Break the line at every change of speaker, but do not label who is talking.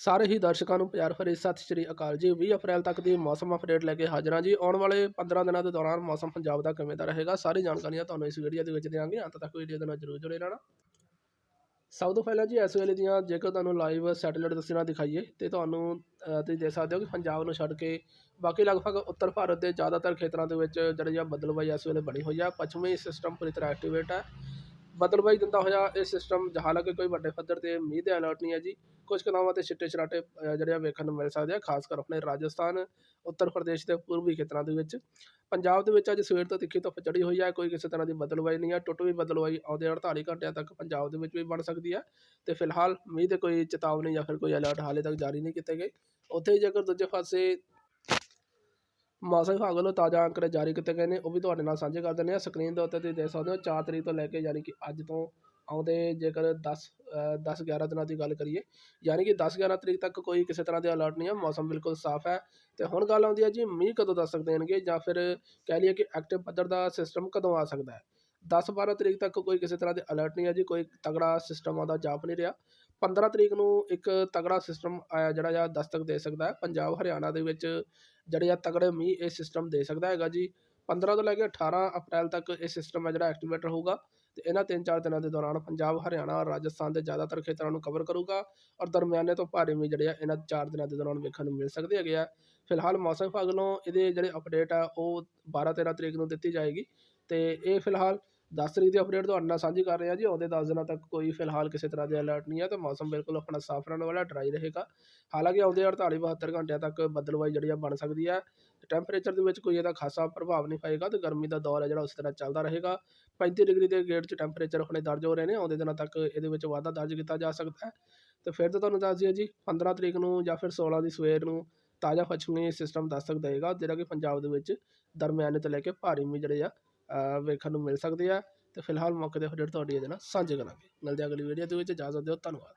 ਸਾਰੇ ਹੀ ਦਰਸ਼ਕਾਂ ਨੂੰ ਪਿਆਰ ਭਰੀ ਸਤਿ ਸ਼੍ਰੀ ਅਕਾਲ ਜੀ। 20 ਅਪ੍ਰੈਲ ਤੱਕ ਦੀ ਮੌਸਮ ਅਪਡੇਟ ਲੈ ਕੇ ਹਾਜ਼ਰਾਂ ਜੀ। ਆਉਣ ਵਾਲੇ 15 ਦਿਨਾਂ ਦੇ ਦੌਰਾਨ ਮੌਸਮ ਪੰਜਾਬ ਦਾ ਕਿਵੇਂ ਦਾ ਰਹੇਗਾ, ਸਾਰੀ ਜਾਣਕਾਰੀਆਂ ਤੁਹਾਨੂੰ ਇਸ ਵੀਡੀਓ ਦੇ ਵਿੱਚ ਦਿਆਂਗੇ। ਅੰਤ ਤੱਕ ਵੀਡੀਓ ਦੇ ਨਾਲ ਜਰੂਰ ਜੁੜੇ ਰਹਿਣਾ। ਸਭ ਤੋਂ ਪਹਿਲਾਂ ਜੀ, ਇਸ ਵੇਲੇ ਦੀਆਂ ਜੇਕਰ ਤੁਹਾਨੂੰ ਲਾਈਵ ਸੈਟੇਲਾਈਟ ਤਸਵੀਰਾਂ ਦਿਖਾਈਏ, ਤੇ ਤੁਹਾਨੂੰ ਤੁਸੀਂ ਦੇਖ ਸਕਦੇ ਹੋ ਕਿ ਪੰਜਾਬ ਨੂੰ ਛੱਡ ਕੇ ਬਾਕੀ ਲਗਭਗ ਉੱਤਰ ਭਾਰਤ ਦੇ ਜ਼ਿਆਦਾਤਰ ਖੇਤਰਾਂ ਦੇ ਵਿੱਚ ਜਿਹੜੀ ਆ ਬਦਲਵਾਈ ਇਸ ਵੇਲੇ ਬਣੀ ਹੋਈ ਆ। ਪੱਛਮੀ ਸਿਸਟਮ ਪੂਰੀ ਤਰ੍ਹਾਂ ਐਕਟੀਵੇਟ ਹੈ ਬਦਲਵਾਈ ਦਿੰਦਾ ਹੋਇਆ ਇਹ ਸਿਸਟਮ ਹਾਲਾਂਕਿ ਕੋਈ ਵੱਡੇ ਪੱਧਰ ਤੇ ਮੀਂਹ ਦੇ ਅਲਰਟ ਨਹੀਂ ਹੈ ਜੀ। ਕੁਝ ਕਨਾਵਾਂ ਤੇ ਛਿੱਟੇ ਛਰਾਟੇ ਜਿਹੜੇ ਆ ਵੇਖਣ ਨੂੰ ਮਿਲ ਸਕਦੇ ਆ, ਖਾਸ ਕਰ ਆਪਣੇ ਰਾਜਸਥਾਨ, ਉੱਤਰ ਪ੍ਰਦੇਸ਼ ਦੇ ਪੂਰਬੀ ਖੇਤਰਾਂ ਦੇ ਵਿੱਚ। ਪੰਜਾਬ ਦੇ ਵਿੱਚ ਅੱਜ ਸਵੇਰ ਤੋਂ ਤਿੱਖੀ ਧੁੱਪ ਚੜੀ ਹੋਈ ਹੈ ਕੋਈ ਕਿਸੇ ਤਰ੍ਹਾਂ ਦੀ ਬਦਲਵਾਈ ਨਹੀਂ ਹੈ ਟੁੱਟਵੀਂ ਬਦਲਵਾਈ, ਆਉਂਦੇ 48 ਘੰਟਿਆਂ ਤੱਕ ਪੰਜਾਬ ਦੇ ਵਿੱਚ ਵੀ ਬਣ ਸਕਦੀ ਹੈ ਤੇ ਫਿਲਹਾਲ ਮੀਂਹ ਦੇ ਕੋਈ ਚੇਤਾਵਨੀ ਜਾਂ ਫਿਰ ਕੋਈ ਅਲਰਟ ਹਾਲੇ ਤੱਕ ਜਾਰੀ ਨਹੀਂ ਕੀਤੇ ਗਏ। ਉੱਥੇ ਹੀ ਜੇਕਰ ਦੂਜੇ ਪਾਸੇ ਮੌਸਮ ਵਿਭਾਗ ਵੱਲੋਂ ਤਾਜ਼ਾ ਅੰਕੜੇ ਜਾਰੀ ਕੀਤੇ ਗਏ ਨੇ, ਉਹ ਵੀ ਤੁਹਾਡੇ ਨਾਲ ਸਾਂਝੇ ਕਰ ਦਿੰਦੇ ਹਾਂ। ਸਕਰੀਨ ਦੇ ਉੱਤੇ ਤੁਸੀਂ ਦੇਖ ਸਕਦੇ ਹੋ 4 ਤਰੀਕ ਤੋਂ ਲੈ ਕੇ ਯਾਨੀ ਕਿ ਅੱਜ ਤੋਂ ਆਉਂਦੇ ਜੇਕਰ 10 10 11 ਦਿਨਾਂ ਦੀ ਗੱਲ ਕਰੀਏ, ਯਾਨੀ ਕਿ 10 11 ਤਰੀਕ ਤੱਕ ਕੋਈ ਕਿਸੇ ਤਰ੍ਹਾਂ ਦੇ ਅਲਰਟ ਨਹੀਂ ਹੈ, ਮੌਸਮ ਬਿਲਕੁਲ ਸਾਫ਼ ਹੈ। ਤੇ ਹੁਣ ਗੱਲ ਆਉਂਦੀ ਹੈ ਜੀ, ਮੀਂਹ ਕਦੋਂ ਦੱਸ ਸਕਦੇ ਦੇਣਗੇ ਜਾਂ ਫਿਰ ਕਹਿ ਲਈਏ ਕਿ ਐਕਟਿਵ ਪੱਧਰ ਦਾ ਸਿਸਟਮ ਕਦੋਂ ਆ ਸਕਦਾ ਹੈ? 10 12 ਤਰੀਕ ਤੱਕ ਕੋਈ ਕਿਸੇ ਤਰ੍ਹਾਂ ਦੇ ਅਲਰਟ ਨਹੀਂ ਹੈ ਜੀ, ਕੋਈ ਤਗੜਾ ਸਿਸਟਮ ਆਉਂਦਾ ਜਾਪ ਨਹੀਂ ਰਿਹਾ। 15 ਤਰੀਕ ਨੂੰ ਇੱਕ ਤਗੜਾ ਸਿਸਟਮ ਆਇਆ ਜਿਹੜਾ ਆ ਦਸਤਕ ਦੇ ਸਕਦਾ ਹੈ। ਪੰਜਾਬ, ਹਰਿਆਣਾ ਦੇ ਵਿੱਚ ਜਿਹੜੇ ਆ ਤਗੜੇ ਮੀਂਹ ਇਹ ਸਿਸਟਮ ਦੇ ਸਕਦਾ ਹੈਗਾ ਜੀ। 15 ਤੋਂ ਲੈ ਕੇ 18 ਅਪ੍ਰੈਲ ਤੱਕ ਇਹ ਸਿਸਟਮ ਹੈ ਜਿਹੜਾ ਐਕਟੀਵੇਟ ਰਹੂਗਾ। ਤੇ ਇਹਨਾਂ 3-4 ਦਿਨਾਂ ਦੇ ਦੌਰਾਨ ਪੰਜਾਬ, ਹਰਿਆਣਾ ਔਰ ਰਾਜਸਥਾਨ ਦੇ ਜ਼ਿਆਦਾਤਰ ਖੇਤਰਾਂ ਨੂੰ ਕਵਰ ਕਰੂਗਾ। ਔਰ ਦਰਮਿਆਨੇ ਤੋਂ ਭਾਰੀ ਮੀਂਹ ਜਿਹੜੇ ਆ, ਇਹਨਾਂ 4 ਦਿਨਾਂ ਦੇ ਦੌਰਾਨ ਵੇਖਣ ਨੂੰ ਮਿਲ ਸਕਦੇ ਹੈਗੇ ਆ। ਫਿਲਹਾਲ ਮੌਸਮ ਵਿਭਾਗ ਵੱਲੋਂ ਇਹਦੇ ਜਿਹੜੇ ਅਪਡੇਟ ਆ, ਉਹ 12-13 ਤਰੀਕ ਨੂੰ ਦਿੱਤੀ ਜਾਏਗੀ। ਤੇ ਇਹ ਫਿਲਹਾਲ ਦਸ ਤਰੀਕ ਦੀ ਅਪਡੇਟ ਤੁਹਾਡੇ ਨਾਲ ਸਾਂਝੀ ਕਰ ਰਿਹਾ ਜੀ। ਆਉਂਦੇ 10 ਦਿਨਾਂ ਤੱਕ ਕੋਈ ਫਿਲਹਾਲ ਕਿਸੇ ਤਰ੍ਹਾਂ ਦੇ ਅਲਰਟ ਨਹੀਂ ਹੈ ਤੇ ਮੌਸਮ ਬਿਲਕੁਲ ਆਪਣਾ ਸਾਫ਼ ਰਹਿਣ ਵਾਲਾ ਡਰਾਈ ਰਹੇਗਾ। ਹਾਲਾਂਕਿ ਆਉਂਦੇ 48 72 ਘੰਟਿਆਂ ਤੱਕ ਬੱਦਲਵਾਈ ਜਿਹੜੀ ਆ ਬਣ ਸਕਦੀ ਹੈ। ਟੈਂਪਰੇਚਰ ਦੇ ਵਿੱਚ ਕੋਈ ਇਹਦਾ ਖਾਸਾ ਪ੍ਰਭਾਵ ਨਹੀਂ ਪਏਗਾ ਤੇ ਗਰਮੀ ਦਾ ਦੌਰ ਹੈ ਜਿਹੜਾ ਉਸ ਤਰ੍ਹਾਂ ਚੱਲਦਾ ਰਹੇਗਾ। 35 ਡਿਗਰੀ ਦੇ ਗੇਟ 'ਚ ਟੈਂਪਰੇਚਰ ਹੁਣੇ ਦਰਜ ਹੋ ਰਹੇ ਨੇ। ਆਉਂਦੇ ਦਿਨਾਂ ਤੱਕ ਇਹਦੇ ਵਿੱਚ ਵਾਧਾ ਦਰਜ ਕੀਤਾ ਜਾ ਸਕਦਾ ਹੈ। ਤੇ ਫਿਰ ਤਾਂ ਤੁਹਾਨੂੰ ਦੱਸ ਦਈਏ ਜੀ 15 ਤਰੀਕ ਨੂੰ ਜਾਂ ਫਿਰ 16 ਦੀ ਸਵੇਰ ਨੂੰ ਤਾਜ਼ਾ ਪੱਛਮੀ ਸਿਸਟਮ ਦਸਤਕ ਦੇਗਾ, ਜਿਹੜਾ ਕਿ ਪੰਜਾਬ ਦੇ ਵਿੱਚ ਦਰਮਿਆਨੇ ਤੋਂ ਲੈ ਕੇ ਭਾਰੀ ਮੀਂਹ ਜਿਹੜੇ ਆ ਵੇਖਣ ਨੂੰ ਮਿਲ ਸਕਦੀ ਆ। ਅਤੇ ਫਿਲਹਾਲ ਮੌਕੇ ਦੇ ਅਪਡੇਟ ਤੁਹਾਡੀ ਇਹਦੇ ਨਾਲ ਸਾਂਝੇ ਕਰਾਂਗੇ ਮਿਲਦੇ ਹਾਂ ਅਗਲੀ ਵੀਡੀਓ ਦੇ ਵਿੱਚ। ਇਜਾਜ਼ਤ ਦਿਓ ਧੰਨਵਾਦ।